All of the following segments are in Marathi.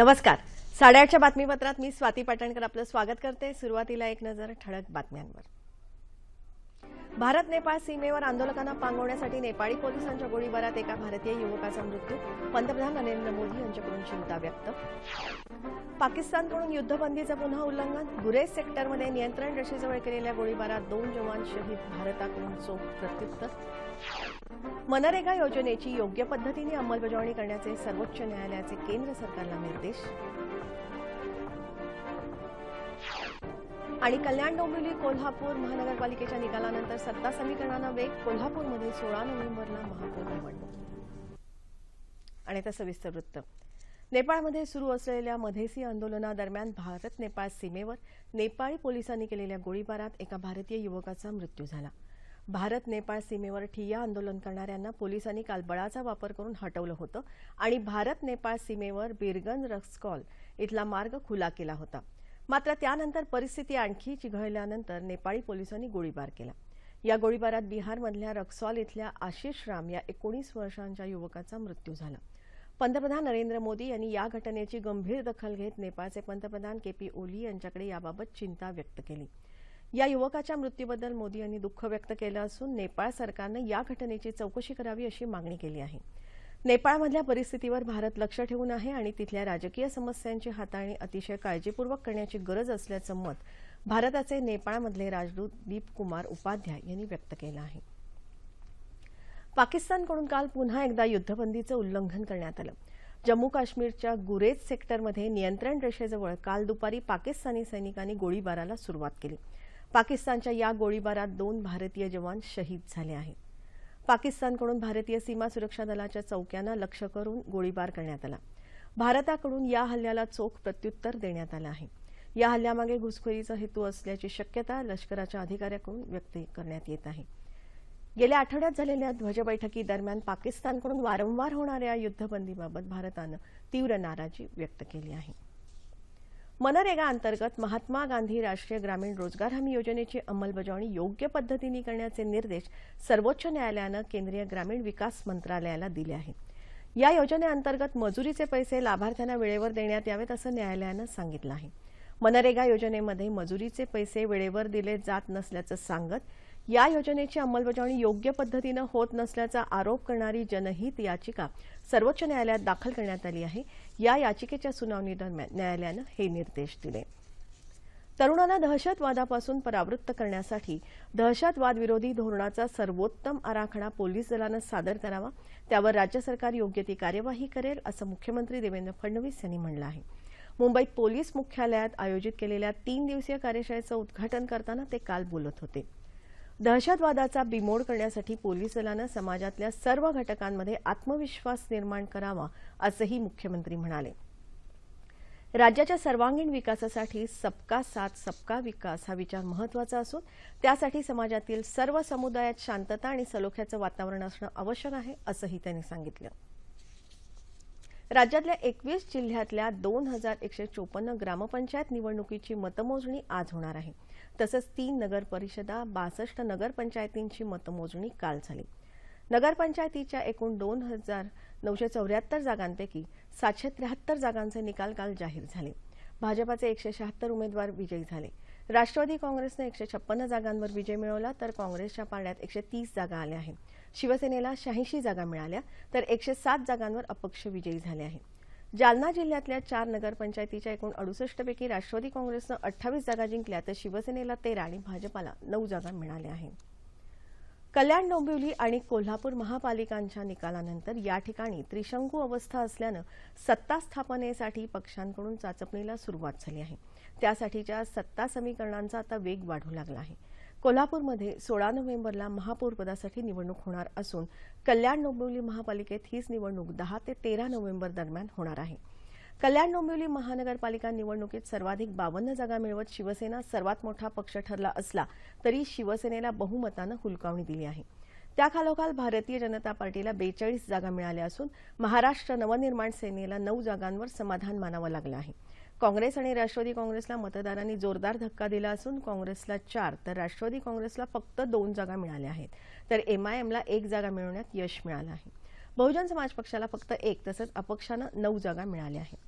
नमस्कार. साडेआठच्या बातमीपत्रात मी स्वाती पाटणकर आपलं स्वागत करते. सुरुवातीला एक नजर ठळक बातम्यांवर. भारत नेपाळ सीमेवर आंदोलकांना पांगवण्यासाठी नेपाळी पोलिसांच्या गोळीबारात एका भारतीय युवकाचा मृत्यू. पंतप्रधान नरेंद्र मोदी यांच्याकडून चिंता व्यक्त. पाकिस्तानकडून युद्धबंदीचं पुन्हा उल्लंघन. गुरेज सेक्टरमध्ये नियंत्रण रेषेजवळ केलेल्या गोळीबारात दोन जवान शहीद भारताकडून चोख प्रत्युत्तर. मनरेगा योजनेची योग्य पद्धतीने अंमलबजावणी करण्याचे सर्वोच्च न्यायालयाचे केंद्र सरकारला निर्देश. आणि कल्याण डोंबिवली कोल्हापूर महानगरपालिकेच्या निकालानंतर सत्ता समीकरणांना वेग कोल्हापूरमध्ये सोळा नोव्हेंबरला महापौर निवडणूक आणि आता सविस्तर वृत्त. नेपाळमध्ये सुरू असलेल्या मधेसी आंदोलनादरम्यान भारत नेपाळ सीमेवर नेपाळी पोलिसांनी केलेल्या गोळीबारात एका भारतीय युवकाचा मृत्यू झाला. भारत नेपाळ सीमेवर ठिय्या आंदोलन करणाऱ्यांना पोलिसांनी काल बळाचा वापर करून हटवलं होतं आणि भारत नेपाळ सीमेवर बिरगन रक्सकॉल इथला मार्ग खुला केला होता. मात्र त्यानंतर परिस्थिती आणखी चिघळल्यानंतर नेपाळी पोलिसांनी गोळीबार केला. या गोळीबारात बिहारमधल्या रक्सॉल इथल्या आशिष राम या एकोणीस वर्षांच्या युवकाचा मृत्यू झाला. पंतप्रधान नरेंद्र मोदी यांनी या घटनेची गंभीर दखल घेत नेपाळचे पंतप्रधान के पी ओली यांच्याकडे याबाबत चिंता व्यक्त केली. या युवकाच्या मृत्यूबद्दल मोदी यांनी दुःख व्यक्त केलं असून नेपाळ सरकारनं या घटनेची चौकशी करावी अशी मागणी केली आहे. नेपाळमधल्या परिस्थितीवर भारत लक्ष ठेवून आहे आणि तिथल्या राजकीय समस्यांची हाताळणी अतिशय काळजीपूर्वक करण्याची गरज असल्याचं मत भारताचे नेपाळमधले राजदूत दीपकुमार उपाध्याय यांनी व्यक्त केलं आहे. पाकिस्तानकडून काल पुन्हा एकदा युद्धबंदीचं उल्लंघन करण्यात आलं. जम्मू काश्मीरच्या गुरेज सेक्टरमध्ये नियंत्रण रेषेजवळ काल दुपारी पाकिस्तानी सैनिकांनी गोळीबाराला सुरुवात केली. पाकिस्तानच्या या गोळीबारात दोन भारतीय जवान शहीद झाले आहेत. पाकिस्तानकडून भारतीय सीमा सुरक्षा दलाच्या चौक्यांना लक्ष्य करून गोळीबार करण्यात आला. भारताकडून या हल्ल्याला चोख प्रत्युत्तर देण्यात आलं आहे. या हल्ल्यामागे घुसखोरीचा हेतू असल्याची शक्यता लष्कराच्या अधिकाऱ्याकडून व्यक्त करण्यात येत आहे. गेल्या आठवड्यात झालेल्या ध्वजबैठकीदरम्यान पाकिस्तानकडून वारंवार होणाऱ्या युद्धबंदीबाबत भारतानं तीव्र नाराजी व्यक्त केली आहे. मनरेगा अंतर्गत महात्मा गांधी राष्ट्रीय ग्रामीण रोजगार हमी योजनेची अंमलबजावणी योग्य पद्धतीने करण्याचे निर्देश सर्वोच्च न्यायालयानं केंद्रीय ग्रामीण विकास मंत्रालयाला दिले आहेत. या योजनेअंतर्गत मजुरीचे पैसे लाभार्थ्यांना वेळेवर देण्यात यावेत असं न्यायालयानं सांगितलं आहे. मनरेगा योजनेमध्ये मजुरीचे पैसे वेळेवर दिले जात नसल्याचं सांगत या योजनेची अंमलबजावणी योग्य पद्धतीनं होत नसल्याचा आरोप करणारी जनहित याचिका सर्वोच्च न्यायालयात दाखल करण्यात आली आहे. या याचिकेच्या सुनावणी दरम्यान न्यायालयानं हे निर्देश दिले. तरुणांना दहशतवादापासून परावृत्त करण्यासाठी दहशतवादविरोधी धोरणाचा सर्वोत्तम आराखडा पोलीस दलानं सादर करावा त्यावर राज्य सरकार योग्य ती कार्यवाही करेल असं मुख्यमंत्री देवेंद्र फडणवीस यांनी म्हटलं आहे. मुंबईत पोलीस मुख्यालयात आयोजित केलेल्या तीन दिवसीय कार्यशाळेचं उद्घाटन करताना ते काल बोलत होते. दहशतवादाचा बिमोड करण्यासाठी पोलीस दलानं समाजातल्या सर्व घटकांमध्ये आत्मविश्वास निर्माण करावा असंही मुख्यमंत्री म्हणाले. राज्याच्या सर्वांगीण विकासासाठी सबका साथ सबका विकास हा विचार महत्त्वाचा असून त्यासाठी समाजातील सर्व समुदायात शांतता आणि सलोख्याचं वातावरण असणं आवश्यक आहे असंही त्यांनी सांगितलं. राज्यातल्या एकवीस जिल्ह्यातल्या दोन हजार एकशे चोपन्न ग्रामपंचायत निवडणुकीची मतमोजणी आज होणार आहे. तसंच तीन नगर परिषदा बासष्ट नगरपंचायतींची मतमोजणी काल झाली. नगरपंचायतीच्या एकूण दोन हजार नऊशे चौऱ्याहत्तर जागांपैकी सातशे त्र्याहत्तर जागांचे निकाल काल जाहीर झाले. भाजपाचे एकशे शहात्तर उमेदवार विजयी झाले. राष्ट्रवादी काँग्रेसनं एकशे छप्पन्न जागांवर विजय मिळवला तर काँग्रेसच्या पारड्यात एकशे तीस जागा आल्या आहेत. शिवसेनेला शहाऐंशी जागा मिळाल्या तर एकशे सात जागांवर अपक्ष विजयी झाले आहेत. जालना जिल्ह्यातल्या चार नगरपंचायतीच्या एकूण अडुसष्टपैकी राष्ट्रवादी काँग्रेसनं अठ्ठावीस जागा जिंकल्या तर शिवसेनेला तेरा आणि भाजपाला नऊ जागा मिळाल्या आहेत. कल्याण डोंबिवली आणि कोल्हापूर महापालिकांच्या निकालानंतर या ठिकाणी त्रिशंकू अवस्था असल्यानं सत्ता स्थापनेसाठी पक्षांकडून चाचपणीला सुरुवात झाली आहे. त्यासाठीच्या सत्ता समीकरणांचा आता वेग वाढू लागला आहे. कोल्हापूरमध्ये सोळा नोव्हेंबरला महापौरपदासाठी निवडणूक होणार असून कल्याण डोंबिवली महापालिकेत हीच निवडणूक दहा ते तेरा नोव्हेंबर दरम्यान होणार आहे. कल्याण डोंबिवली महानगरपालिका निवडणुकीत सर्वाधिक बावन्न जागा मिळवत शिवसेना सर्वात मोठा पक्ष ठरला असला तरी शिवसेनेला बहुमतानं हुलकावणी दिली आहे. त्याखालोखाल भारतीय जनता पार्टीला बेचाळीस जागा मिळाल्या असून महाराष्ट्र नवनिर्माण सेनेला नऊ जागांवर समाधान मानावं लागलं आहे. काँग्रेस आणि राष्ट्रवादी काँग्रेसला मतदारांनी जोरदार धक्का दिला असून काँग्रेसला चार तर राष्ट्रवादी काँग्रेसला फक्त दोन जागा मिळाल्या आहेत. तर एमआयएमला एक जागा मिळवण्यात यश मिळालं आहे. बहुजन समाज पक्षाला फक्त एक तसंच अपक्षानं नऊ जागा मिळाल्या आहेत.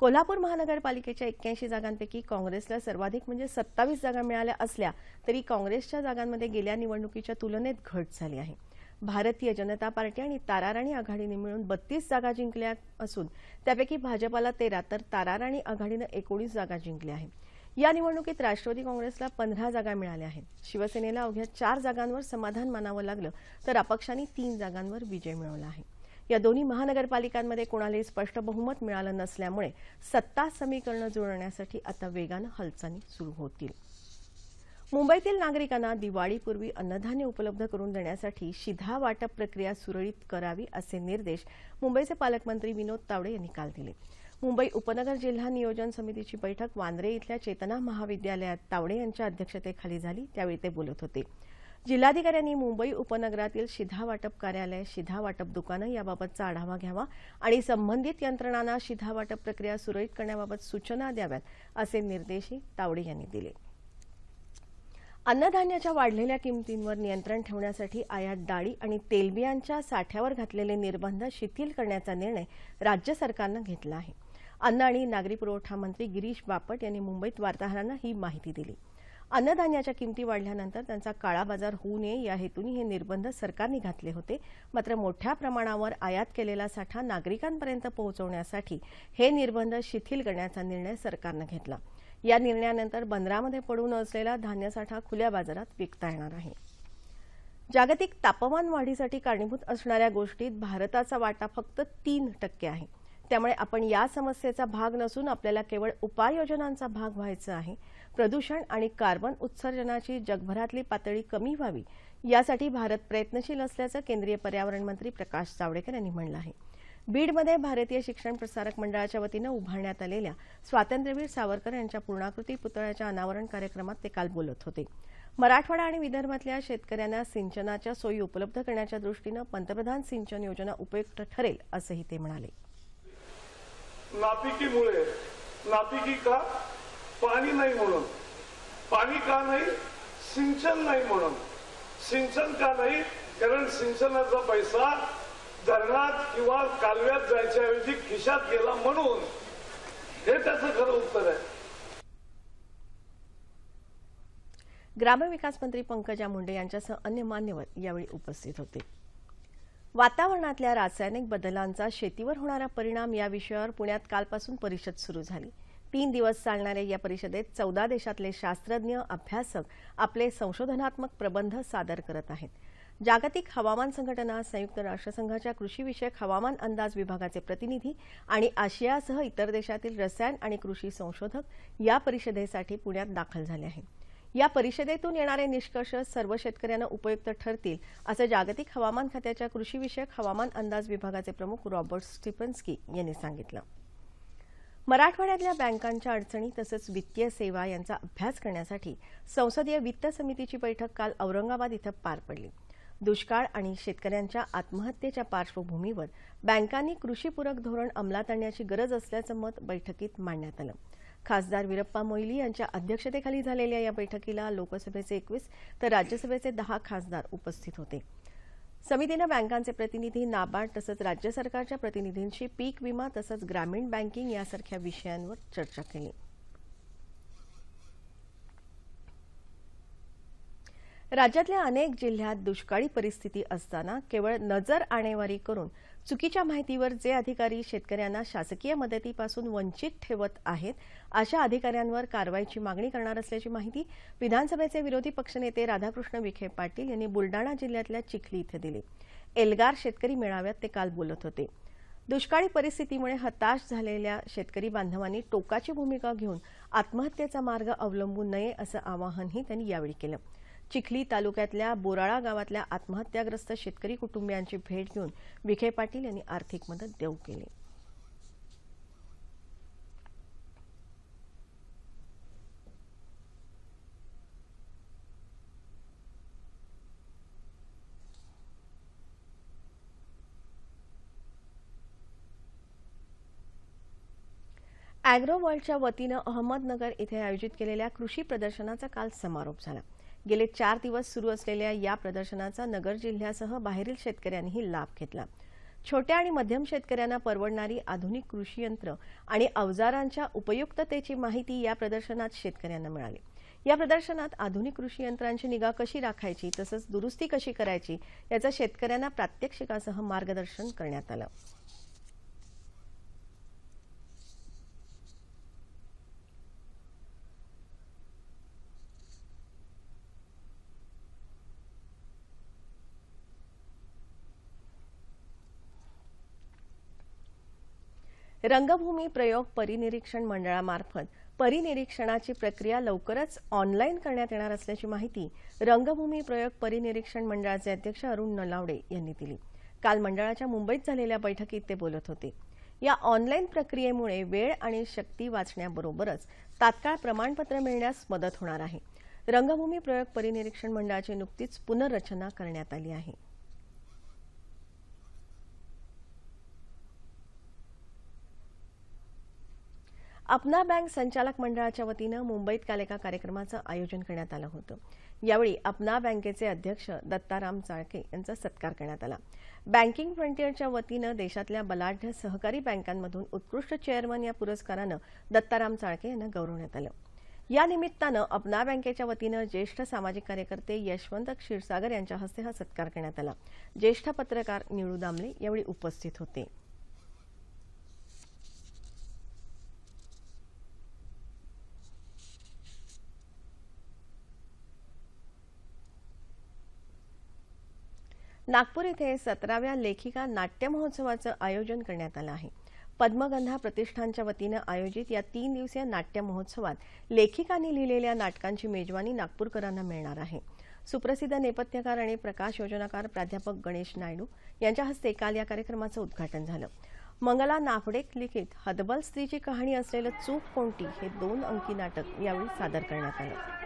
कोल्हापूर महानगरपालिकेच्या एक्क्याऐंशी जागांपैकी काँग्रेसला सर्वाधिक म्हणजे सत्तावीस जागा मिळाल्या असल्या तरी काँग्रेसच्या जागांमध्ये गेल्या निवडणुकीच्या तुलनेत घट झाली आहे. भारतीय जनता पार्टी आणि ताराराणी आघाडीने मिळून बत्तीस जागा जिंकल्या असून त्यापैकी भाजपाला तेरा तर ताराराणी आघाडीनं एकोणीस जागा जिंकल्या आहेत. या निवडणुकीत राष्ट्रवादी काँग्रेसला पंधरा जागा मिळाल्या आहेत. शिवसेनेला अवघ्या चार जागांवर समाधान मानावं लागलं तर अपक्षांनी तीन जागांवर विजय मिळवला आहे. या दोन्ही महानगरपालिकांमध्ये कोणालाही स्पष्ट बहुमत मिळालं नसल्यामुळे सत्ता समीकरणं जुळवण्यासाठी आता वेगानं हालचाली सुरू होतील. मुंबईतील नागरिकांना दिवाळीपूर्वी अन्नधान्य उपलब्ध करून देण्यासाठी शिधा वाटप प्रक्रिया सुरळीत करावी असे निर्देश मुंबईचे पालकमंत्री विनोद तावडे यांनी काल दिले. मुंबई उपनगर जिल्हा नियोजन समितीची बैठक वांद्रे इथल्या चेतना महाविद्यालयात तावडे यांच्या अध्यक्षतेखाली झाली त्यावेळी ते बोलत होते. जिल्हाधिकाऱ्यांनी मुंबई उपनगरातील शिधा वाटप कार्यालय शिधा वाटप दुकानं याबाबतचा आढावा घ्यावा आणि संबंधित यंत्रणांना शिधा वाटप प्रक्रिया सुरळीत करण्याबाबत सूचना द्याव्यात असे निर्देशही तावडे यांनी दिले. अन्नधान्याच्या वाढलेल्या किमतींवर नियंत्रण ठेवण्यासाठी आयात डाळी आणि तेलबियांच्या साठ्यावर घातलेले निर्बंध शिथिल करण्याचा निर्णय राज्य सरकारनं घेतला आहे. अन्न आणि नागरी पुरवठा मंत्री गिरीश बापट यांनी मुंबईत वार्ताहरांना ही माहिती दिली. अन्नधान्याच्या किमती वाढल्यानंतर त्यांचा काळा बाजार होऊ नये या हेतूने हे निर्बंध सरकारने घातले होते. मात्र मोठ्या प्रमाणावर आयात केलेला साठा नागरिकांपर्यंत पोहोचवण्यासाठी हे निर्बंध शिथिल करण्याचा निर्णय सरकारनं घेतला. या निर्णयानंतर बंदरामध्ये पडून असलेला धान्यसाठा खुल्या बाजारात विकता येणार आहे. जागतिक तापमान वाढीसाठी कारणीभूत असणाऱ्या गोष्टीत भारताचा वाटा फक्त तीन टक्के आहे. त्यामुळे आपण या समस्येचा भाग नसून आपल्याला केवळ उपाययोजनांचा भाग व्हायचा आहे. प्रदूषण आणि कार्बन उत्सर्जनाची जगभरातली पातळी कमी व्हावी यासाठी भारत प्रयत्नशील असल्याचं केंद्रीय पर्यावरण मंत्री प्रकाश जावडेकर यांनी म्हटलं आहे. बीडमध्ये भारतीय शिक्षण प्रसारक मंडळाच्या वतीनं उभारण्यात आलेल्या स्वातंत्र्यवीर सावरकर यांच्या पूर्णाकृती पुतळ्याच्या अनावरण कार्यक्रमात ते काल बोलत होते. मराठवाडा आणि विदर्भातल्या शेतकऱ्यांना सिंचनाच्या सोयी उपलब्ध करण्याच्या दृष्टीनं पंतप्रधान सिंचन योजना उपयुक्त ठरेल असंही ते म्हणाले. नापिकीमुळे नापिकी का? पाणी नाही म्हणून. पाणी का नाही? सिंचन नाही म्हणून. सिंचन का नाही? कारण सिंचनाचा पैसा धरणात किंवा कालव्यात जायच्याऐवजी खिशात गेला म्हणून. हे त्याचं खरं उत्तर आहे. ग्रामविकास मंत्री पंकजा मुंडे यांच्यासह अन्य मान्यवर यावेळी उपस्थित होते. वातावरणातल्या रासायनिक बदलांचा शेतीवर होणारा परिणाम या विषयावर पुण्यात कालपासून परिषद सुरू झाली. तीन दिवस चालणाऱ्या या परिषदेत चौदा देशातले शास्त्रज्ञ अभ्यासक आपले संशोधनात्मक प्रबंध सादर करत आहेत. जागतिक हवामान संघटना संयुक्त राष्ट्रसंघाच्या कृषीविषयक हवामान अंदाज विभागाचे प्रतिनिधी आणि आशियासह इतर देशातील रसायन आणि कृषी संशोधक या परिषदेसाठी पुण्यात दाखल झाले आहेत. या परिषदेतून येणारे निष्कर्ष सर्व शेतकऱ्यांना उपयुक्त ठरतील असं जागतिक हवामान खात्याच्या कृषीविषयक हवामान अंदाज विभागाचे प्रमुख रॉबर्ट स्टिफन्स्की यांनी सांगितलं. मराठवाड्यातल्या बँकांच्या अडचणी तसंच वित्तीय सेवा यांचा अभ्यास करण्यासाठी संसदीय वित्त समितीची बैठक काल औरंगाबाद इथं पार पडली. दुष्काळ आणि शेतकऱ्यांच्या आत्महत्येच्या पार्श्वभूमीवर बँकांनी कृषीपूरक धोरण अंमलात आणण्याची गरज असल्याचं मत बैठकीत मांडण्यात आलं. खासदार विरप्पा मोईली यांच्या अध्यक्षतेखाली झालेल्या या बैठकीला लोकसभेचे एकवीस तर राज्यसभेचे दहा खासदार उपस्थित होते. समितीनं बँकांचे प्रतिनिधी नाबार्ड तसंच राज्य सरकारच्या प्रतिनिधींशी पीक विमा तसंच ग्रामीण बँकिंग यासारख्या विषयांवर चर्चा केली. राज्यातल्या अनेक जिल्ह्यात दुष्काळी परिस्थिती असताना केवळ नजर आणेवारी करून चुकीच्या माहितीवर जे अधिकारी शेतकऱ्यांना शासकीय मदतीपासून वंचित ठेवत आहेत अशा अधिकाऱ्यांवर कारवाईची मागणी करणार असल्याची माहिती विधानसभेचे विरोधी पक्षनेते राधाकृष्ण विखे पाटील यांनी बुलडाणा जिल्ह्यातल्या चिखली इथं दिली. एल्गार शेतकरी मेळाव्यात ते काल बोलत होते. दुष्काळी परिस्थितीमुळे हताश झालेल्या शेतकरी बांधवांनी टोकाची भूमिका घेऊन आत्महत्येचा मार्ग अवलंबू नये असं आवाहनही त्यांनी यावेळी केलं. चिखली तालुक्यातल्या बोराळा गावातल्या आत्महत्याग्रस्त शेतकरी कुटुंबियांची भेट घेऊन विखे पाटील यांनी आर्थिक मदत देऊ केली. अॅग्रो वर्ल्डच्या वतीनं अहमदनगर इथे आयोजित केलेल्या कृषी प्रदर्शनाचा काल समारोप झाला. गेले चार दिवस सुरू असलेल्या या प्रदर्शनाचा नगर जिल्ह्यासह बाहेरील शेतकऱ्यांनीही लाभ घेतला. छोट्या आणि मध्यम शेतकऱ्यांना परवडणारी आधुनिक कृषी यंत्र आणि अवजारांच्या उपयुक्ततेची माहिती या प्रदर्शनात शेतकऱ्यांना मिळाली. या प्रदर्शनात आधुनिक कृषी यंत्रांची निगा कशी राखायची तसंच दुरुस्ती कशी करायची याचं शेतकऱ्यांना प्रात्यक्षिकासह मार्गदर्शन करण्यात आलं. रंगभूमी प्रयोग परिनिरीक्षण मंडळामार्फत. परिनिरीक्षणाची प्रक्रिया लवकरच ऑनलाईन करण्यात येणार असल्याची माहिती रंगभूमी प्रयोग परिनिरीक्षण मंडळाचे अध्यक्ष अरुण नलावडे यांनी दिली. काल मंडळाच्या मुंबईत झालेल्या बैठकीत ते बोलत होते. या ऑनलाईन प्रक्रियेमुळे वेळ आणि शक्ती वाचण्याबरोबरच तात्काळ प्रमाणपत्र मिळण्यास मदत होणार आहे. रंगभूमी प्रयोग परिनिरीक्षण मंडळाची नुकतीच पुनर्रचना करण्यात आली आहे. अपना बँक संचालक मंडळाच्या वतीनं मुंबईत काल एका कार्यक्रमाचं आयोजन करण्यात आलं होतं. यावेळी अपना बँकेचे अध्यक्ष दत्ताराम चाळके यांचा सत्कार करण्यात आला. बँकिंग फ्रंटियरच्या वतीनं देशातल्या बलाढ्य सहकारी बँकांमधून उत्कृष्ट चेअरमन या पुरस्कारानं दत्ताराम चाळके यांना गौरवण्यात आलं. या निमित्तानं अपना बँकेच्या वतीनं ज्येष्ठ सामाजिक कार्यकर्ते यशवंत क्षीरसागर यांच्या हस्ते हा सत्कार करण्यात आला. ज्येष्ठ पत्रकार निळू दामले यावेळी उपस्थित होते. नागपूर इथे सतराव्या लेखिका नाट्य महोत्सवाचं आयोजन करण्यात आलं आहे. पद्मगंधा प्रतिष्ठानच्या वतीनं आयोजित या तीन दिवसीय नाट्य महोत्सवात लेखिकांनी लिहिलेल्या नाटकांची मेजवानी नागपूरकरांना मिळणार आहे. सुप्रसिद्ध नेपथ्यकार आणि प्रकाश योजनाकार प्राध्यापक गणेश नायडू यांच्या हस्ते काल या कार्यक्रमाचं उद्घाटन झालं. मंगला नाफडेक लिखित हदबल स्त्रीची कहाणी असलेलं चूक कोणती हे दोन अंकी नाटक यावेळी सादर करण्यात आलं.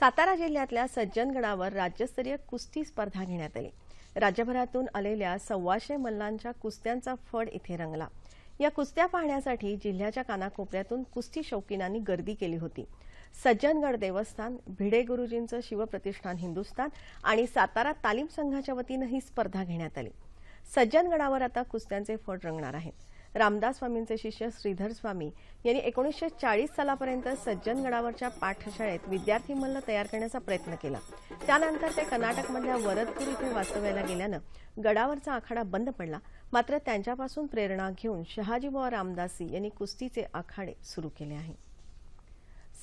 सातारा जिल्ह्यातल्या सज्जनगडावर राज्यस्तरीय कुस्ती स्पर्धा घेण्यात आली. राज्यभरातून आलेल्या सव्वाशे मल्लांच्या कुस्त्यांचा फड इथे रंगला. या कुस्त्या पाहण्यासाठी जिल्ह्याच्या कानाकोपऱ्यातून कुस्ती शौकीनांनी गर्दी केली होती. सज्जनगड देवस्थान भिडे गुरुजींचं शिवप्रतिष्ठान हिंदुस्थान आणि सातारा तालीम संघाच्या वतीनं ही स्पर्धा घेण्यात आली. सज्जनगडावर आता कुस्त्यांचे फड रंगणार आहेत. रामदास स्वामींचे शिष्य श्रीधर स्वामी यांनी एकोणीसशे चाळीस सालापर्यंत सज्जनगडावरच्या पाठशाळेत विद्यार्थी मल्ल तयार करण्याचा प्रयत्न केला. त्यानंतर ते कर्नाटकमधल्या वरदपूर इथे वास्तव्याला गेल्यानं गडावरचा आखाडा बंद पडला. मात्र त्यांच्यापासून प्रेरणा घेऊन शहाजीबुवा रामदासी यांनी कुस्तीचे आखाडे सुरू केले आहे.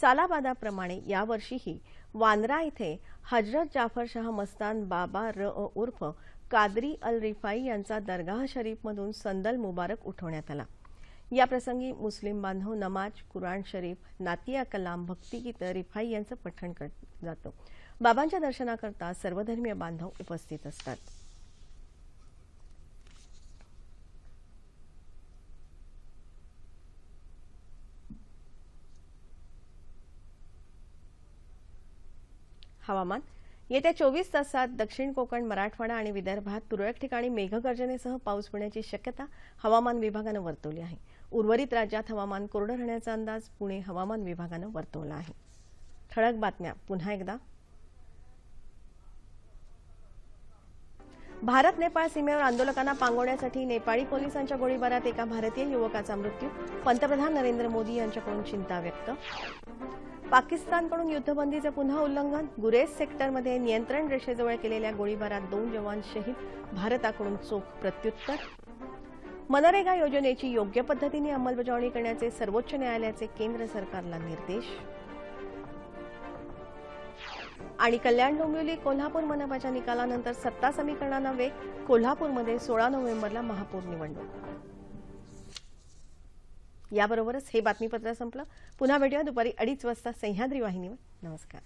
सालाबादाप्रमाणे यावर्षीही वांद्रा इथे हजरत जाफर शाह मस्तान बाबा र उर्फ कादरी अल रिफाई यांचा दरगाह शरीफमधून संदल मुबारक उठवण्यात आला. याप्रसंगी मुस्लिम बांधव नमाज कुराण शरीफ नातिया कलाम भक्तिगीत रिफाई यांचं पठण करत जातं. बाबांच्या दर्शनाकरता सर्वधर्मीय बांधव उपस्थित असतात. हवामान येत्या चोवीस तासात दक्षिण कोकण मराठवाडा आणि विदर्भात तुरळक ठिकाणी मेघगर्जनेसह पाऊस पडण्याची शक्यता हवामान विभागानं वर्तवली आहे. उर्वरित राज्यात हवामान कोरडं राहण्याचा अंदाज पुणे हवामान विभागानं वर्तवला आहे. ठळक बातम्या. पुन्हा एकदा भारत नेपाळ सीमेवर आंदोलकांना पांगवण्यासाठी नेपाळी पोलिसांच्या गोळीबारात एका भारतीय युवकाचा मृत्यू. पंतप्रधान नरेंद्र मोदी यांच्याकडून चिंता व्यक्त. पाकिस्तानकडून युद्धबंदीचं पुन्हा उल्लंघन. गुरेज सेक्टरमध्ये नियंत्रण रेषेजवळ केलेल्या गोळीबारात दोन जवान शहीद. भारताकडून चोख प्रत्युत्तर. मनरेगा योजनेची योग्य पद्धतीने अंमलबजावणी करण्याचे सर्वोच्च न्यायालयाचे केंद्र सरकारला निर्देश. आणि कल्याण डोंबिवली कोल्हापूर मनपाच्या निकालानंतर सत्ता समीकरणांना वेग कोल्हापूरमध्ये सोळा नोव्हेंबरला महापौर निवडणूक. याबरोबरच हे बातमीपत्र संपलं. पुन्हा भेटूया दुपारी अडीच वाजता सह्याद्री वाहिनीवर. नमस्कार.